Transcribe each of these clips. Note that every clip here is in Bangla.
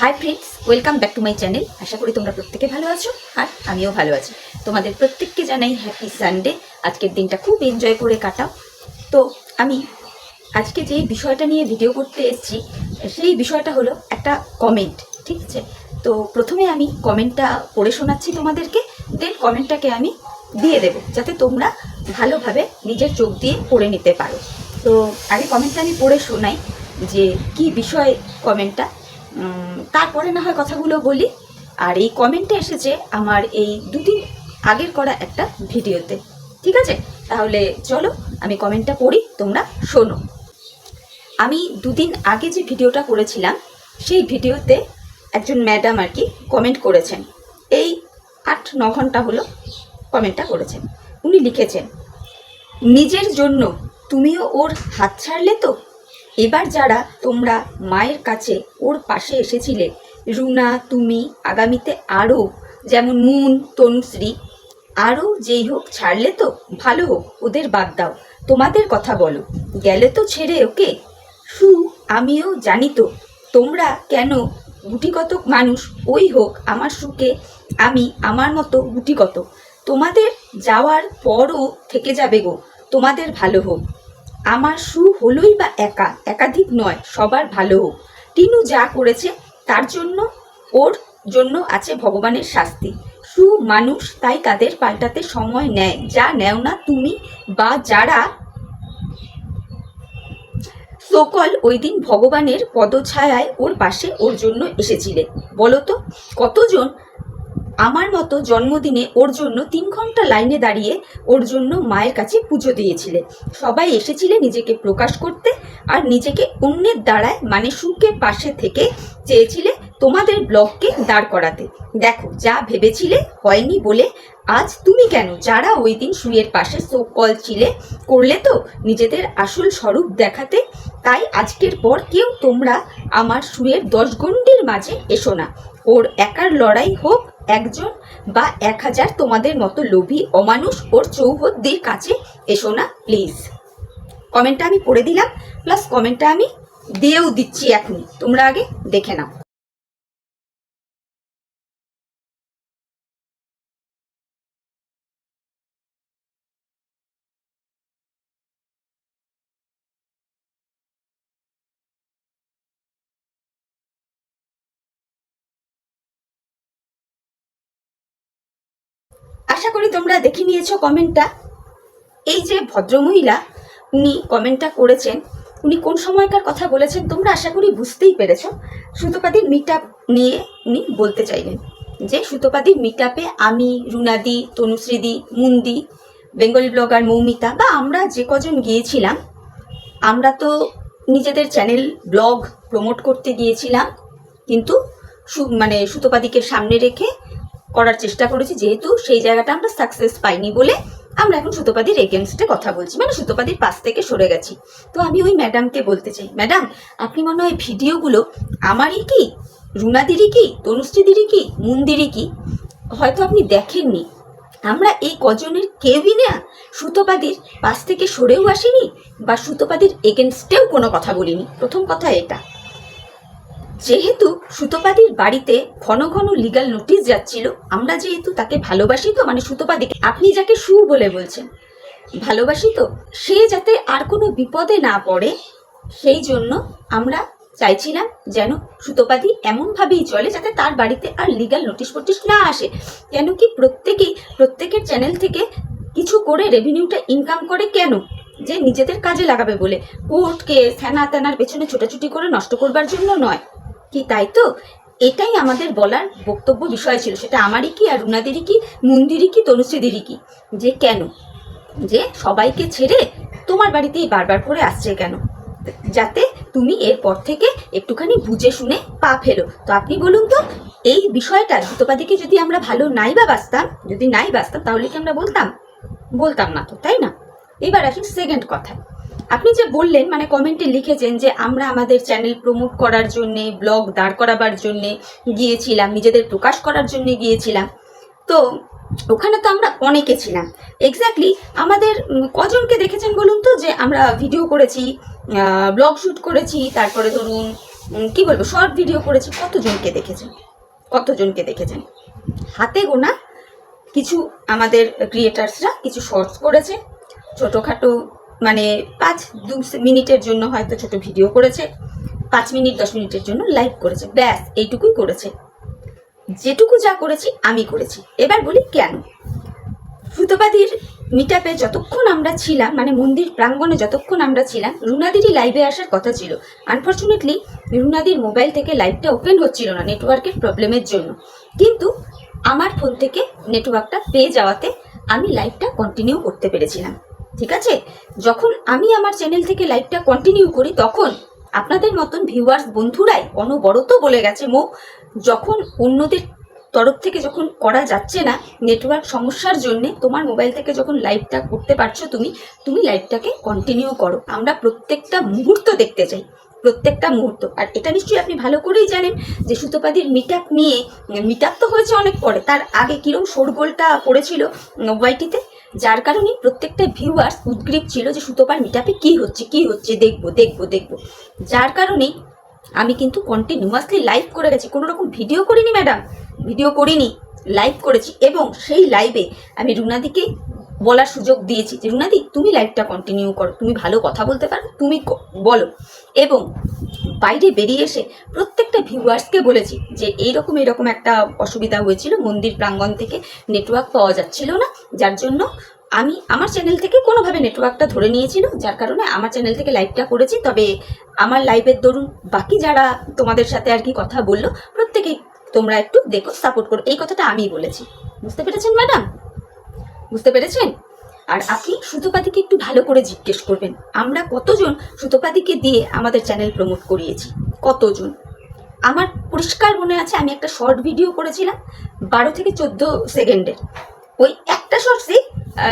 Hi friends welcome back to my channel আশা করি তোমরা প্রত্যেকে ভালো আছো আর আমিও ভালো আছি। তোমাদের প্রত্যেককে জানাই হ্যাপি সানডে আজকের দিনটা খুব এনজয় করে কাটাও। তো আমি আজকে যে বিষয়টা নিয়ে ভিডিও করতে এসেছি, সেই বিষয়টা হলো একটা কমেন্ট ঠিক আছে? তো প্রথমে আমি কমেন্টটা পড়ে শোনাচ্ছি তোমাদেরকে দেন কমেন্টটাকে আমি দিয়ে দেবো, যাতে তোমরা ভালোভাবে নিজের চোখ দিয়ে পড়ে নিতে পারো। তো আগে কমেন্টটা আমি পড়ে শোনাই যে কি বিষয় কমেন্টটা তারপরে না হয় কথাগুলো বলি। আর এই কমেন্টটা এসেছে আমার এই দুদিন আগের করা একটা ভিডিওতে। ঠিক আছে? তাহলে চলো, আমি কমেন্টটা পড়ি, তোমরা শোনো। আমি দুদিন আগে যে ভিডিওটা করেছিলাম, সেই ভিডিওতে একজন ম্যাডাম আর কি কমেন্ট করেছেন। এই আট, ন ঘণ্টা হলো কমেন্টটা করেছেন। উনি লিখেছেন, নিজের জন্য তুমিও ওর হাত ছাড়লে তো এবার যারা তোমরা মায়ের কাছে ওর পাশে এসেছিলে, রুনা, তুমি, আগামীতে আরও, যেমন মুন, তনুশ্রী, আরও যেই হোক ছাড়লে তো ভালো হোক, ওদের বাদ দাও। তোমাদের কথা বলো, গেলে তো ছেড়ে ওকে? সু, আমিও জানি তো, তোমরা কেন গুটিকত মানুষ, ওই হোক আমার সুখে, আমি আমার মতো গুটিকত তোমাদের যাওয়ার পরও থেকে যাবে গো, তোমাদের ভালো হোক। আমার সু হলোই বা একা, একাধিক নয়, সবার ভালো হোক। টিনু যা করেছে তার জন্য, ওর জন্য আছে ভগবানের শাস্তি। সু মানুষ তাই তাদের পাল্টাতে সময় নেয়। যা নেও না তুমি বা যারা সকল ওই দিন ভগবানের পদছায়ায় ওর পাশে ওর জন্য এসেছিলে। বলো তো, কতজন আমার মতো জন্মদিনে ওর জন্য তিন ঘণ্টা লাইনে দাঁড়িয়ে ওর জন্য মায়ের কাছে পুজো দিয়েছিলে। সবাই এসেছিলে নিজেকে প্রকাশ করতে আর নিজেকে অন্যের দ্বারায় মানে সুখের পাশে থেকে চেয়েছিলে তোমাদের ব্লগকে দাঁড় করাতে। দেখো, যা ভেবেছিলে হয়নি বলে আজ তুমি কেন? যারা ওই দিন সুয়ের পাশে কল ছিলে, করলে তো নিজেদের আসল স্বরূপ দেখাতে। তাই আজকের পর কেউ তোমরা আমার সুয়ের দশ গণ্ডির মাঝে এসো না। ওর একার লড়াই হোক একজন বা এক হাজার তোমাদের মতো লোভী, অমানুষ ওর চৌহদ্দির কাছে এসো না প্লিজ কমেন্টটা আমি পড়ে দিলাম প্লাস কমেন্টটা আমি দিয়েও দিচ্ছি এখনই। তোমরা আগে দেখে নাও। আশা করি তোমরা দেখে নিয়েছো কমেন্টটা এই যে ভদ্রমহিলা, উনি কমেন্টটা করেছেন, উনি কোন সময়কার কথা বলেছেন তোমরা আশা করি বুঝতেই পেরেছ। সুতোপাদির মিট নিয়ে উনি বলতে চাইলেন যে, সুতোপাদির মিট আমি, রুনাদি, তনুশ্রীদি, মুন্দি, বেঙ্গলি ব্লগার মৌমিতা বা আমরা যে কজন গিয়েছিলাম, আমরা তো নিজেদের চ্যানেল ব্লগ প্রমোট করতে গিয়েছিলাম, কিন্তু মানে সুতোপাদিকে সামনে রেখে করার চেষ্টা করেছি, যেহেতু সেই জায়গাটা আমরা সাকসেস পাইনি বলে আমরা এখন সুতোপাদির এগেনস্টে কথা বলছি। মানে সুতোপাদির পাশ থেকে সরে গেছি। তো আমি ওই ম্যাডামকে বলতে চাই ম্যাডাম আপনি মনে হয় ভিডিওগুলো আমারই কি? রুনাদিরই কি? তনুশ্রীদিরই কি? মুন্দিরই কি? হয়তো আপনি দেখেননি। আমরা এই কজনের কেউই না। সুতোপাদির পাশ থেকে সরেও আসিনি বা সুতোপাদির এগেনস্টেও কোনো কথা বলিনি। প্রথম কথা এটা। যেহেতু সুতোপাদির বাড়িতে ঘন ঘন লিগাল নোটিশ যাচ্ছিল, আমরা যেহেতু তাকে ভালোবাসি তো মানে সুতোপাদিকে আপনি যাকে সু বলে বলছেন, ভালোবাসি তো, সে যাতে আর কোনো বিপদে না পড়ে, সেই জন্য আমরা চাইছিলাম যেন সুতোপাদি এমনভাবেই চলে যাতে তার বাড়িতে আর লিগাল নোটিশ ফোটিশ না আসে। কেন কি প্রত্যেকেই, প্রত্যেকের চ্যানেল থেকে কিছু করে রেভিনিউটা ইনকাম করে কেন? যে নিজেদের কাজে লাগাবে বলে। কোর্টকে ফ্যানা ত্যানার পেছনে ছোটাছুটি করে নষ্ট করবার জন্য নয়। কি তাই তো? এটাই আমাদের বলার বক্তব্য বিষয় ছিল। সেটা আমারই কি আর রুনাদেরই কি? মন্দিরই কি? তনুশ্রীদেরই কি? যে কেন? যে সবাইকে ছেড়ে তোমার বাড়িতেই বারবার করে আসছে কেন? যাতে তুমি এরপর থেকে একটুখানি বুঝে শুনে পা ফেলো। তো আপনি বলুন তো, এই বিষয়টা ধুতপাদিকে যদি আমরা ভালো নাই বা বাঁচতাম, যদি নাই বাঁচতাম, তাহলে কি আমরা বলতাম? বলতাম না তো, তাই না? এবার আসুন সেকেন্ড কথায়। আপনি যে বললেন মানে কমেন্টে লিখেছেন যে আমরা আমাদের চ্যানেল প্রমোট করার জন্যে ব্লগ দাঁড় করাবার জন্যে গিয়েছিলাম, নিজেদের প্রকাশ করার জন্যে গিয়েছিলাম। তো ওখানে তো আমরা অনেকে ছিলাম। এক্স্যাক্টলি আমাদের কজনকে দেখেছেন বলুন তো? যে আমরা ভিডিও করেছি ব্লগ শ্যুট করেছি, তারপরে ধরুন কি বলব শর্ট ভিডিও করেছি, কতজনকে দেখেছেন? কতজনকে দেখেছেন? হাতে গোনা কিছু আমাদের ক্রিয়েটার্সরা কিছু শর্টস করেছে, ছোটোখাটো মানে পাঁচ, দু মিনিটের জন্য হয়তো ছোট ভিডিও করেছে, পাঁচ মিনিট, দশ মিনিটের জন্য লাইভ করেছে। ব্যাস, এইটুকুই করেছে। যেটুকু যা করেছি, আমি করেছি। এবার বলি কেন? সুতোপাদির মিটাপে যতক্ষণ আমরা ছিলাম মানে মন্দির প্রাঙ্গণে যতক্ষণ আমরা ছিলাম, রুনাদিরই লাইভে আসার কথা ছিল। আনফর্চুনেটলি রুনাদির মোবাইল থেকে লাইভটা ওপেন হচ্ছিল না নেটওয়ার্কের প্রবলেমের জন্য। কিন্তু আমার ফোন থেকে নেটওয়ার্কটা পেয়ে যাওয়াতে আমি লাইভটা কন্টিনিউ করতে পেরেছিলাম। ঠিক আছে? যখন আমি আমার চ্যানেল থেকে লাইভটা কন্টিনিউ করি, তখন আপনাদের মতন ভিউয়ার্স বন্ধুরাই অনবরত বলে গেছে, মো, যখন অন্যদের তরফ থেকে যখন করা যাচ্ছে না নেটওয়ার্ক সমস্যার জন্যে, তোমার মোবাইল থেকে যখন লাইভটা করতে পারছ তুমি তুমি লাইভটাকে কন্টিনিউ করো। আমরা প্রত্যেকটা মুহূর্ত দেখতে চাই, প্রত্যেকটা মুহূর্ত। আর এটা নিশ্চয়ই আপনি ভালো করেই জানেন যে সুতোপাদির মিট নিয়ে মিট তো হয়েছে অনেক পরে, তার আগে কিরম শোরগোলটা পড়েছিল ওয়াইটিতে যার কারণে প্রত্যেকটা ভিউয়ার্স উদ্গ্রীব ছিল যে, সুতোপার মিটাপে কি হচ্ছে কি হচ্ছে, দেখব দেখব, দেখব। যার কারণে আমি কিন্তু কন্টিনিউয়াসলি লাইভ করে গেছি। কোনো রকম ভিডিও করিনি ম্যাডাম ভিডিও করিনি লাইভ করেছি এবং সেই লাইভে আমি রুনাদিকে বলার সুযোগ দিয়েছি যে, রুনাদি, তুমি লাইভটা কন্টিনিউ করো। তুমি ভালো কথা বলতে পারো, তুমি বলো। এবং বাইরে বেরিয়ে এসে প্রত্যেকটা ভিউয়ার্সকে বলেছি যে, এইরকম এরকম একটা অসুবিধা হয়েছিল, মন্দির প্রাঙ্গণ থেকে নেটওয়ার্ক পাওয়া যাচ্ছিল না। যার জন্য আমি আমার চ্যানেল থেকে কোনোভাবে নেটওয়ার্কটা ধরে নিয়েছিল যার কারণে আমার চ্যানেল থেকে লাইভটা করেছি। তবে আমার লাইভের দরুন বাকি যারা তোমাদের সাথে আর কি কথা বলল, প্রত্যেকেই তোমরা একটু দেখো সাপোর্ট করো। এই কথাটা আমিই বলেছি। বুঝতে পেরেছেন ম্যাডাম বুঝতে পেরেছেন? আর আপনি সুতোপাতিকে একটু ভালো করে জিজ্ঞেস করবেন। আমরা কতজন সুতোপাতিকে দিয়ে আমাদের চ্যানেল প্রমোট করিয়েছি? কতজন? আমার পরিষ্কার মনে আছে, আমি একটা শর্ট ভিডিও করেছিলাম, বারো থেকে চোদ্দ সেকেন্ডের ওই একটা শর্টসে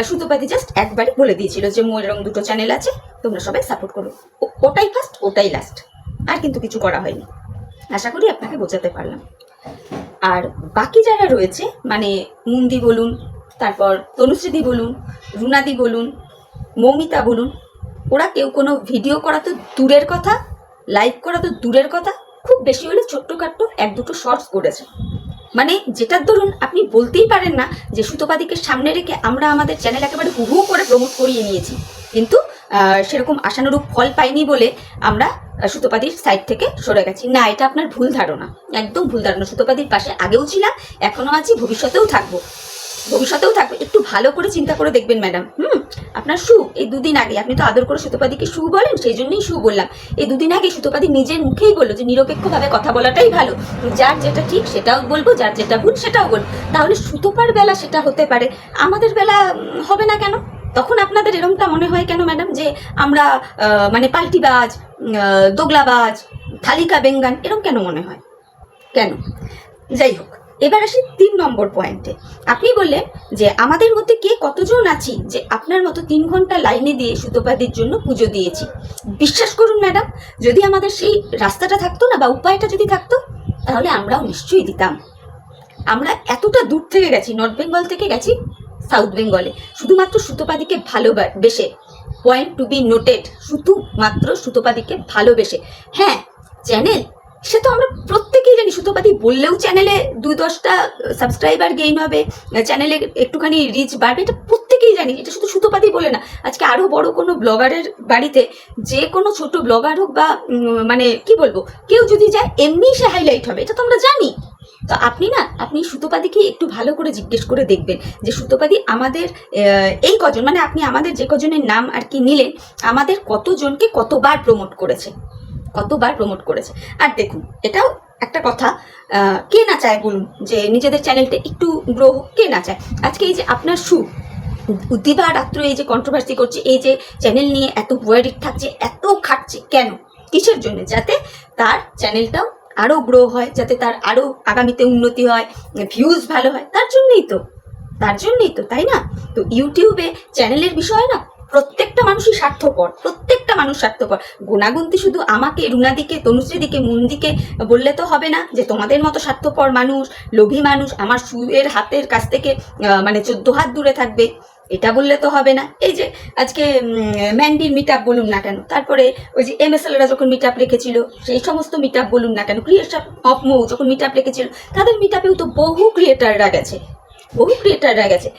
সুতোপাতি জাস্ট একবারই বলে দিয়েছিল যে মোর এরকম দুটো চ্যানেল আছে, তোমরা সবাই সাপোর্ট করো। ওটাই ফার্স্ট ওটাই লাস্ট আর কিন্তু কিছু করা হয়নি। আশা করি আপনাকে বোঝাতে পারলাম। আর বাকি যারা রয়েছে মানে মুন্দি বলুন তারপর তনুশ্রীদি বলুন, রুনাদি বলুন, মৌমিতা বলুন, ওরা কেউ কোনো ভিডিও করা তো দূরের কথা লাইভ করা তো দূরের কথা, খুব বেশি হলে ছোট্টখাট্ট এক দুটো শর্টস করেছে মানে যেটার ধরুন আপনি বলতেই পারেন না যে সুতোপাদিকে সামনে রেখে আমরা আমাদের চ্যানেল একেবারে হুহু করে প্রমোট করিয়ে নিয়েছি। কিন্তু সেরকম আশানুরূপ ফল পাইনি বলে আমরা সুতোপাদির সাইড থেকে সরে গেছি। না, এটা আপনার ভুল ধারণা। একদম ভুল ধারণা। সুতোপাদির পাশে আগেও ছিলাম, এখনও আছি, ভবিষ্যতেও থাকব। ভবিষ্যতেও থাকবে। একটু ভালো করে চিন্তা করে দেখবেন, ম্যাডাম। হুম? আপনার সু এই দুদিন আগে। আপনি তো আদর করে সুতোপাদিকে সু বলেন, সেই জন্যই সু বললাম। এই দুদিন আগে সুতোপাদি নিজের মুখেই বলল যে, নিরপেক্ষভাবে কথা বলাটাই ভালো। যার যেটা ঠিক সেটাও বলব, যার যেটা ভুল সেটাও বলব। তাহলে সুতোপার বেলা সেটা হতে পারে। আমাদের বেলা হবে না কেন? তখন আপনাদের এরকমটা মনে হয় কেন, ম্যাডাম? যে আমরা মানে পাল্টিবাজ দোগলাবাজ, থালিকা বেঙ্গান এরকম কেন মনে হয়? কেন? যাই হোক। এবার আসি তিন নম্বর পয়েন্টে আপনি বললেন যে আমাদের মধ্যে কে কতজন আছি যে আপনার মতো তিন ঘণ্টা লাইনে দিয়ে সুতোপাদির জন্য পুজো দিয়েছি। বিশ্বাস করুন ম্যাডাম, যদি আমাদের সেই রাস্তাটা থাকতো না বা উপায়টা যদি থাকতো, তাহলে আমরাও নিশ্চয়ই দিতাম। আমরা এতটা দূর থেকে গেছি নর্থ বেঙ্গল থেকে গেছি সাউথ বেঙ্গলে শুধুমাত্র সুতোপাদিকে ভালোবেসে পয়েন্ট টু বি নোটেড শুধুমাত্র সুতোপাদিকে ভালোবেসে। হ্যাঁ চ্যানেল সে তো আমরা প্রত্যেকেই জানি সুতোপাদি বললেও চ্যানেলে দুই দশটা সাবস্ক্রাইবার গেইন হবে চ্যানেলে একটুখানি রিচ বাড়বে, এটা প্রত্যেকেই জানি, এটা শুধু সুতোপাদি বলে না। আজকে আরও বড় কোনো ব্লগারের বাড়িতে যে কোনো ছোট ব্লগার হোক বা মানে কি বলব, কেউ যদি যায় এমনিই সে হাইলাইট হবে, এটা তো আমরা জানি। তো আপনি না, আপনি সুতোপাদিকে একটু ভালো করে জিজ্ঞেস করে দেখবেন যে সুতোপাদি আমাদের এই কজন মানে আপনি আমাদের যে কজনের নাম আর কি নিলেন, আমাদের কতজনকে কতবার প্রমোট করেছে। কতবার প্রমোট করেছে। আর দেখুন, এটাও একটা কথা কে না চায় বলুন, যে নিজেদের চ্যানেলটা একটু গ্রো কে না চায়? আজকে এই যে আপনার সু, দিবা রাত্র এই যে কন্ট্রোভার্সি করছে, এই যে চ্যানেল নিয়ে এত ওয়ারিড থাকছে, এত খাটছে, কেন? কিসের জন্য? যাতে তার চ্যানেলটাও আরও গ্রো হয়, যাতে তার আরও আগামীতে উন্নতি হয় ভিউজ ভালো হয়, তার জন্যই তো, তার জন্যই তো, তাই না? তো ইউটিউবে চ্যানেলের বিষয় না প্রত্যেকটা মানুষই স্বার্থপর, প্রত্যেকটা মানুষ স্বার্থপর। গুণাগুন্তি শুধু আমাকে, রুনাদিকে, তনুশ্রীদিকে, মুন্দিকে বললে তো হবে না যে তোমাদের মতো স্বার্থপর মানুষ, লোভী মানুষ আমার সুয়ের হাতের কাছ থেকে মানে চোদ্দ হাত দূরে থাকবে। এটা বললে তো হবে না। এই যে আজকে ম্যান্ডির মিট আপ বলুন না কেন, তারপরে ওই যে এম এস এলরা যখন মিট আপ রেখেছিল, সেই সমস্ত মিট আপ বলুন না কেন ক্রিয়েটার অফ মৌ যখন মিট আপ রেখেছিল, তাদের মিট আপেও তো বহু ক্রিয়েটাররা গেছে। বহু ক্রিয়েটাররা গেছে।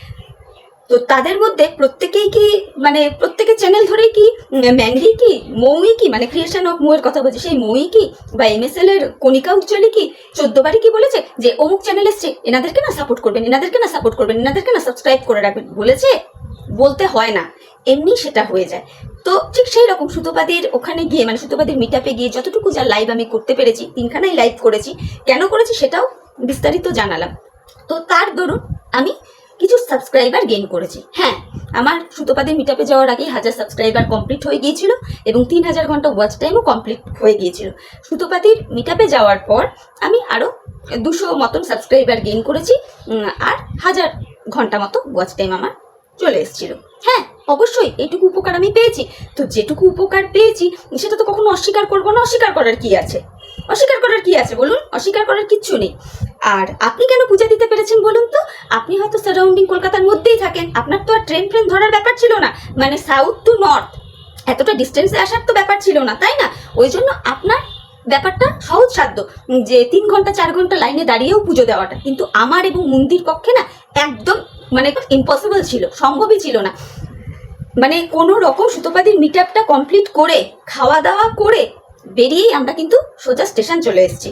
তো তাদের মধ্যে প্রত্যেকেই কি মানে প্রত্যেকের চ্যানেল ধরেই কি ম্যান্ডি কি, মৌই কি মানে ক্রিয়েশন অফ মৌয়ের কথা বলছে, সেই মৌই কি, বা এমএসএল এর কণিকা উজ্জ্বলী কি, চোদ্দ বারই কি বলেছে যে অমুক চ্যানেল এসছে, এনাদেরকে না সাপোর্ট করবেন, এনাদেরকে না সাপোর্ট করবেন, এনাদেরকে না সাবস্ক্রাইব করে রাখবেন, বলেছে, বলতে হয় না, এমনি সেটা হয়ে যায়। তো ঠিক সেই রকম সুতোপাদির ওখানে গিয়ে মানে সুতোপাদির মিটাপে গিয়ে যতটুকু যা লাইভ আমি করতে পেরেছি, তিনখানাই লাইভ করেছি, কেন করেছি সেটাও বিস্তারিত জানালাম। তো তার দরুন আমি কিছু সাবস্ক্রাইবার গেইন করেছি। হ্যাঁ আমার সুতোপাদের মিটাপে যাওয়ার আগেই হাজার সাবস্ক্রাইবার কমপ্লিট হয়ে গিয়েছিল এবং তিন হাজার ঘণ্টা ওয়াচ টাইমও কমপ্লিট হয়ে গিয়েছিল। সুতোপাতির মিটাপে যাওয়ার পর আমি আরও দুশো মতন সাবস্ক্রাইবার গেইন করেছি আর হাজার ঘণ্টা মতো ওয়াচ টাইম আমার চলে এসেছিল। হ্যাঁ অবশ্যই এইটুকু উপকার আমি পেয়েছি। তো যেটুকু উপকার পেয়েছি, সেটা তো কখনো অস্বীকার করব না, অস্বীকার করার কি আছে? অস্বীকার করার কি আছে বলুন? অস্বীকার করার কিচ্ছু নেই। আর আপনি কেন পূজা দিতে পেরেছেন বলুন তো? আপনি হয়তো সারাউন্ডিং কলকাতার মধ্যেই থাকেন। আপনার তো আর ট্রেন ট্রেন ধরার ব্যাপার ছিল না। মানে সাউথ টু নর্থ এতটা ডিস্টেন্সে আসার তো ব্যাপার ছিল না, তাই না? ওই জন্য আপনার ব্যাপারটা সহজ সাধ্য যে তিন ঘণ্টা, চার ঘণ্টা লাইনে দাঁড়িয়েও পুজো দেওয়াটা। কিন্তু আমার এবং মন্দির পক্ষে না একদম মানে ইম্পসিবল ছিল, সম্ভবই ছিল না। মানে কোনো রকম সুতোপাদির মিট আপটা কমপ্লিট করে, খাওয়া দাওয়া করে বেরিয়েই আমরা কিন্তু সোজা স্টেশন চলে এসেছি।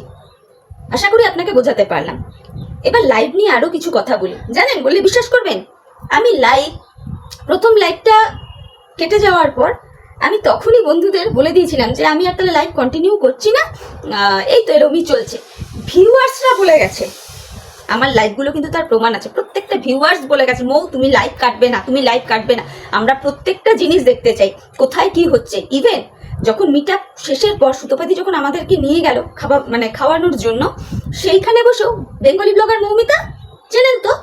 আশা করি আপনাকে বোঝাতে পারলাম। এবার লাইভ নিয়ে আরও কিছু কথা বলি। জানেন, বললে বিশ্বাস করবেন, আমি লাইভ প্রথম লাইভটা কেটে যাওয়ার পর আমি তখনই বন্ধুদের বলে দিয়েছিলাম যে আমি আর তাহলে লাইভ কন্টিনিউ করছি না। এই তো এরমই চলছে। ভিউয়ার্সরা বলে গেছে। আমার লাইভগুলো কিন্তু তার প্রমাণ আছে। প্রত্যেকটা ভিউয়ার্স বলে গেছে, মৌ, তুমি লাইভ কাটবে না, তুমি লাইভ কাটবে না। আমরা প্রত্যেকটা জিনিস দেখতে চাই। কোথায় কি হচ্ছে? ইভেন যখন মিটা শেষের পর সুতোপাতি যখন আমাদেরকে নিয়ে গেল খাবার মানে খাওয়ানোর জন্য, সেইখানে বসেও বেঙ্গলি ব্লগার মৌমিতা চেনেন তো,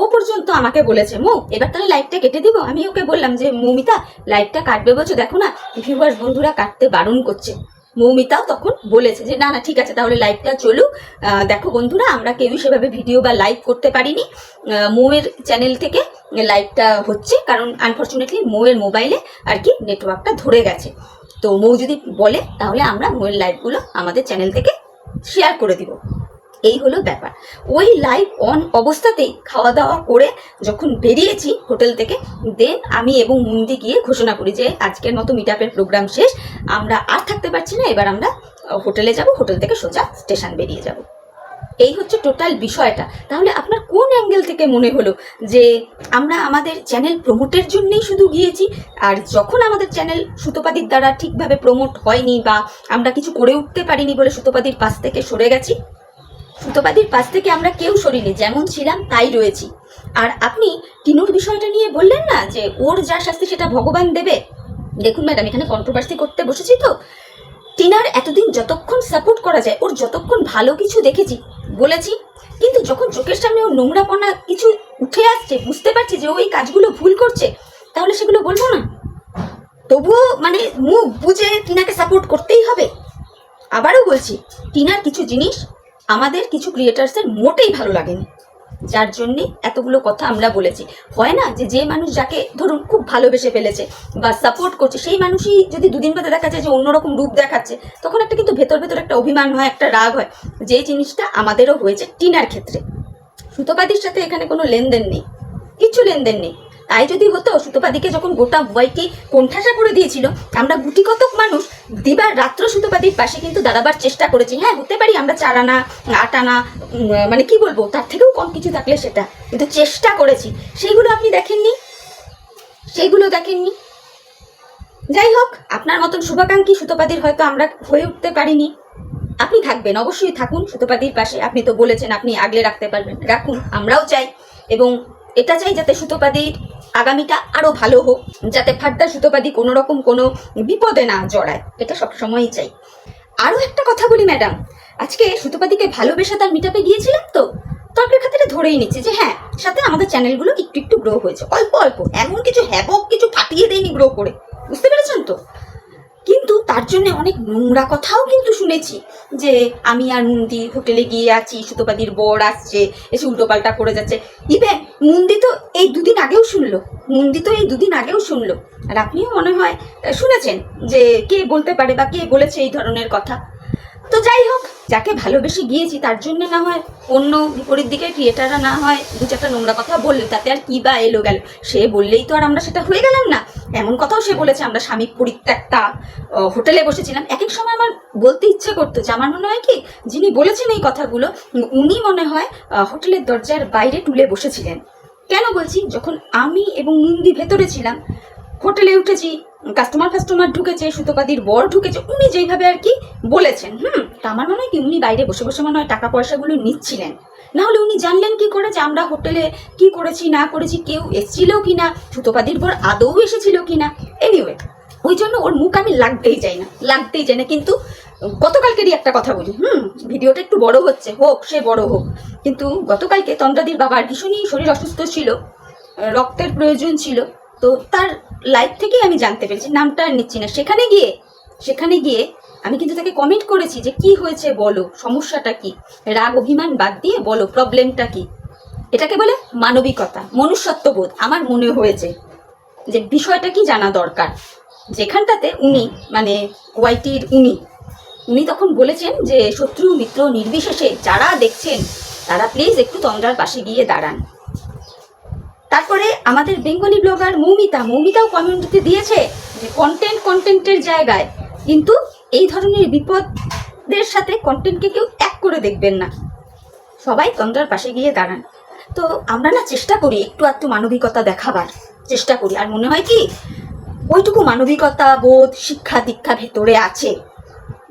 ও পর্যন্ত আমাকে বলেছে, মৌ, এবার তাহলে লাইটটা কেটে দিব। আমি ওকে বললাম যে, মৌমিতা লাইটটা কাটবে বলছো? দেখো না ভিউয়ার্স বন্ধুরা কাটতে বারণ করছে। মৌমিতাও তখন বলেছে যে, না না, ঠিক আছে, তাহলে লাইভটা চলুক। দেখো বন্ধুরা, আমরা কেউই সেভাবে ভিডিও বা লাইভ করতে পারিনি। মৌয়ের চ্যানেল থেকে লাইভটা হচ্ছে, কারণ আনফর্চুনেটলি মৌয়ের মোবাইলে আর কি নেটওয়ার্কটা ধরে গেছে। তো মৌ যদি বলে, তাহলে আমরা মৌয়ের লাইভগুলো আমাদের চ্যানেল থেকে শেয়ার করে দিব। এই হলো ব্যাপার। ওই লাইভ অন অবস্থাতেই খাওয়া দাওয়া করে যখন বেরিয়েছি হোটেল থেকে দেন আমি এবং মুন্দি গিয়ে ঘোষণা করি যে আজকের মতো মিট প্রোগ্রাম শেষ। আমরা আর থাকতে পারছি না, এবার আমরা হোটেলে যাব হোটেল থেকে সোজা স্টেশন বেরিয়ে যাব। এই হচ্ছে টোটাল বিষয়টা। তাহলে আপনার কোন অ্যাঙ্গেল থেকে মনে হলো যে আমরা আমাদের চ্যানেল প্রমোটের জন্যই শুধু গিয়েছি, আর যখন আমাদের চ্যানেল সুতোপাদির দ্বারা ঠিকভাবে প্রমোট হয়নি বা আমরা কিছু করে উঠতে পারিনি বলে সুতোপাদির পাশ থেকে সরে গেছি? সুতোপাদির পাশ থেকে আমরা কেউ সরিনি, যেমন ছিলাম তাই রয়েছি। আর আপনি টিনুর বিষয়টা নিয়ে বললেন না যে ওর যা শাস্তি সেটা ভগবান দেবে? দেখুন ম্যাডাম, এখানে কন্ট্রোভার্সি করতে বসেছি তো। টিনার এতদিন যতক্ষণ সাপোর্ট করা যায়, ওর যতক্ষণ ভালো কিছু দেখেছি, বলেছি। কিন্তু যখন চোখের সামনে ওর নোংরাপনা কিছু উঠে আসছে, বুঝতে পারছি যে ওই কাজগুলো ভুল করছে, তাহলে সেগুলো বলব না? তবুও মানে মুখ বুঝে টিনাকে সাপোর্ট করতেই হবে। আবারও বলছি, টিনার কিছু জিনিস আমাদের কিছু ক্রিয়েটার্সের মোটেই ভালো লাগেনি। যার জন্যে এতগুলো কথা আমরা বলেছি। হয় না যে যে মানুষ যাকে ধরুন খুব ভালোবেসে ফেলেছে বা সাপোর্ট করছে, সেই মানুষই যদি দুদিন বাদে দেখা যায় যে অন্যরকম রূপ দেখাচ্ছে, তখন একটা কিন্তু ভেতর ভেতর একটা অভিমান হয়, একটা রাগ হয়। যে জিনিসটা আমাদেরও হয়েছে টিনার ক্ষেত্রে। সুতোপাদির সাথে এখানে কোনো লেনদেন নেই। কিছু লেনদেন নেই। তাই যদি হতো, সুতোপাদিকে যখন গোটা ওয়াইটি কোণঠাসা করে দিয়েছিল, আমরা গুটি কতক মানুষ দিবার রাত্র সুতোপাদির পাশে কিন্তু দাঁড়াবার চেষ্টা করেছি। হ্যাঁ হতে পারি আমরা চার আনা আট আনা মানে কি বলব, তার থেকেও কম কিছু থাকলে সেটা। কিন্তু চেষ্টা করেছি। সেইগুলো আপনি দেখেননি? সেইগুলো দেখেননি? যাই হোক, আপনার মতন শুভাকাঙ্ক্ষী সুতোপাদির হয়তো আমরা হয়ে উঠতে পারিনি। আপনি থাকবেন, অবশ্যই থাকুন সুতোপাদির পাশে। আপনি তো বলেছেন আপনি আগলে রাখতে পারবেন। রাখুন, আমরাও চাই। এবং এটা চাই যাতে সুতোপাদির আগামীটা আরও ভালো হোক, যাতে ফাড্ডা সুতোপাদি কোনো রকম কোনো বিপদে না জড়ায়। এটা সবসময়ই চাই। আরও একটা কথা বলি, ম্যাডাম। আজকে সুতোপাদিকে ভালোবেসে তার মিটাপে গিয়েছিলাম তো, তর্কের খাতিরে ধরেই নিচ্ছি যে হ্যাঁ সাথে আমাদের চ্যানেলগুলো একটু একটু গ্রো হয়েছে। অল্প অল্প। এমন কিছু হ্যাবক কিছু ফাটিয়ে দেয়নি গ্রো করে। বুঝতে পেরেছেন তো? কিন্তু তার জন্য অনেক নোংরা কথাও কিন্তু শুনেছি। যে আমি আর মুন্দি হোটেলে গিয়ে আছি, সুতোপাদির বর আসছে, এসে উল্টোপাল্টা করে যাচ্ছে। ইবে মুন্দি তো এই দুদিন আগেও শুনলো। মুন্দি তো এই দুদিন আগেও শুনলো। আর আপনিও মনে হয় শুনেছেন যে কে বলতে পারে বা কে বলেছে এই ধরনের কথা? তো যাই হোক, যাকে ভালোবেসে গিয়েছি তার জন্য না হয় অন্য বিপরীত দিকে ক্রিয়েটাররা না হয় দু চারটা নোংরা কথা বলল তাতে আর কি বা এলো গেল? সে বললেই তো আর আমরা সেটা হয়ে গেলাম না। এমন কথাও সে বলেছে, আমরা স্বামী পরিত্যক্তা হোটেলে বসেছিলাম। এক এক সময় আমার বলতে ইচ্ছে করতো, যে আমার মনে হয় কি, যিনি বলেছেন এই কথাগুলো, উনি মনে হয় হোটেলের দরজার বাইরে টুলে বসেছিলেন। কেন বলছি, যখন আমি এবং মুন্দি ভেতরে ছিলাম, হোটেলে উঠেছি কাস্টমার কাস্টমার ঢুকেছে সুতোপাদির বর ঢুকেছে, উনি যেইভাবে আর কি বলেছেন, হুম? তা আমার মনে হয় কি, উনি বাইরে বসে বসে মনে হয় টাকা পয়সাগুলো নিচ্ছিলেন। না হলে উনি জানলেন কি করে যে আমরা হোটেলে কি করেছি, না করেছি, কেউ এসেছিল কি না সুতোপাদির বর আদৌ এসেছিল কি না? এনিওয়ে ওই জন্য ওর মুখ আমি লাগতেই চাই না, লাগতেই চাই না। কিন্তু গতকালকেরই একটা কথা বলি, হুম? ভিডিওটা একটু বড় হচ্ছে, হোক, সে বড় হোক। কিন্তু গতকালকে তন্দ্রাদির বাবার ভীষণই শরীর অসুস্থ ছিল, রক্তের প্রয়োজন ছিল। তো তার লাইফ থেকেই আমি জানতে পেরেছি, নামটা নিচ্ছি না। সেখানে গিয়ে সেখানে গিয়ে আমি কিন্তু তাকে কমেন্ট করেছি যে কি হয়েছে বলো, সমস্যাটা কি? রাগ, অভিমান বাদ দিয়ে বলো প্রবলেমটা কি? এটাকে বলে মানবিকতা, মনুষ্যত্ববোধ। আমার মনে হয়েছে যে বিষয়টা কি জানা দরকার। যেখানটাতে উনি মানে ওয়াইটির উনি উনি তখন বলেছেন যে শত্রু, মিত্র, নির্বিশেষে যারা দেখছেন, তারা প্লিজ একটু তন্দ্রার পাশে গিয়ে দাঁড়ান। তারপরে আমাদের বেঙ্গলি ব্লগার মৌমিতা, মৌমিতাও কমেন্টতে দিয়েছে যে কন্টেন্ট কন্টেন্টের জায়গায়। কিন্তু এই ধরনের বিপদের সাথে কন্টেন্টকে কেউ এক করে দেখবেন না। সবাই তন্দ্রার পাশে গিয়ে দাঁড়ান। তো আমরা না চেষ্টা করি একটু একটু মানবিকতা দেখাবার। চেষ্টা করি। আর মনে হয় কি, ওইটুকু মানবিকতা, বোধ, শিক্ষা, দীক্ষা ভেতরে আছে।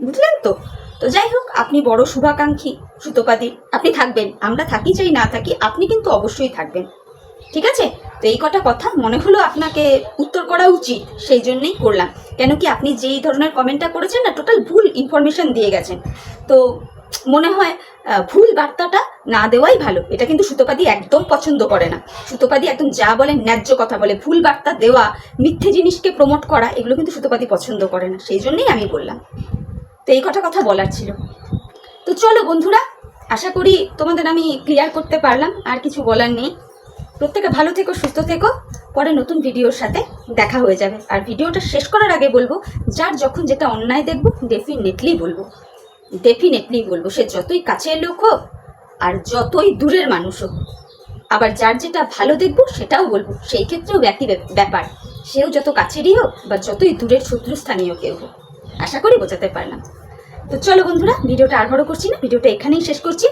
বুঝলেন তো? তো যাই হোক, আপনি বড় শুভাকাঙ্ক্ষী, সুতোপাদি, আপনি থাকবেন। আমরা থাকি চাই না থাকি, আপনি কিন্তু অবশ্যই থাকবেন। ঠিক আছে? তো এই কটা কথা মনে হলো আপনাকে উত্তর করা উচিত, সেই জন্যই করলাম। কেন কি আপনি যেই ধরনের কমেন্টটা করেছেন না টোটাল ভুল ইনফরমেশন দিয়ে গেছেন। তো মনে হয় ভুল বার্তাটা না দেওয়াই ভালো। এটা কিন্তু সুতোপাদি একদম পছন্দ করে না। সুতোপাদি একদম যা বলে ন্যায্য কথা বলে, ভুল বার্তা দেওয়া, মিথ্যে জিনিসকে প্রমোট করা, এগুলো কিন্তু সুতোপাদি পছন্দ করে না। সেই জন্যেই আমি বললাম। তো এই কটা কথা বলার ছিল। তো চলো বন্ধুরা, আশা করি তোমাদের আমি ক্লিয়ার করতে পারলাম, আর কিছু বলার নেই। প্রত্যেকে ভালো থেকো, সুস্থ থেকো। পরে নতুন ভিডিওর সাথে দেখা হয়ে যাবে। আর ভিডিওটা শেষ করার আগে বলব, যার যখন যেটা অন্যায় দেখব ডেফিনেটলি বলব। ডেফিনেটলি বলব, সে যতই কাছের লোক হোক আর যতই দূরের মানুষ হোক। আবার যার যেটা ভালো দেখব, সেটাও বলব। সেই ক্ষেত্রেও ব্যাপ- ব্যাপার। সেও যত কাছেরই হোক বা যতই দূরের শত্রুস্থানীয় কেউ হোক। আশা করি বোঝাতে পারলাম। তো চলো বন্ধুরা, ভিডিওটা আর বড় করছি না, ভিডিওটা এখানেই শেষ করছি।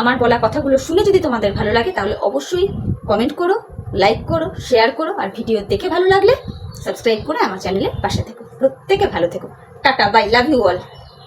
আমার বলা কথাগুলো শুনে যদি তোমাদের ভালো লাগে, তাহলে অবশ্যই কমেন্ট করো লাইক করো শেয়ার করো, আর ভিডিও দেখে ভালো লাগলে সাবস্ক্রাইব করে আমার চ্যানেলে পাশে থেকো। প্রত্যেকে ভালো থেকো। Tata bye love you all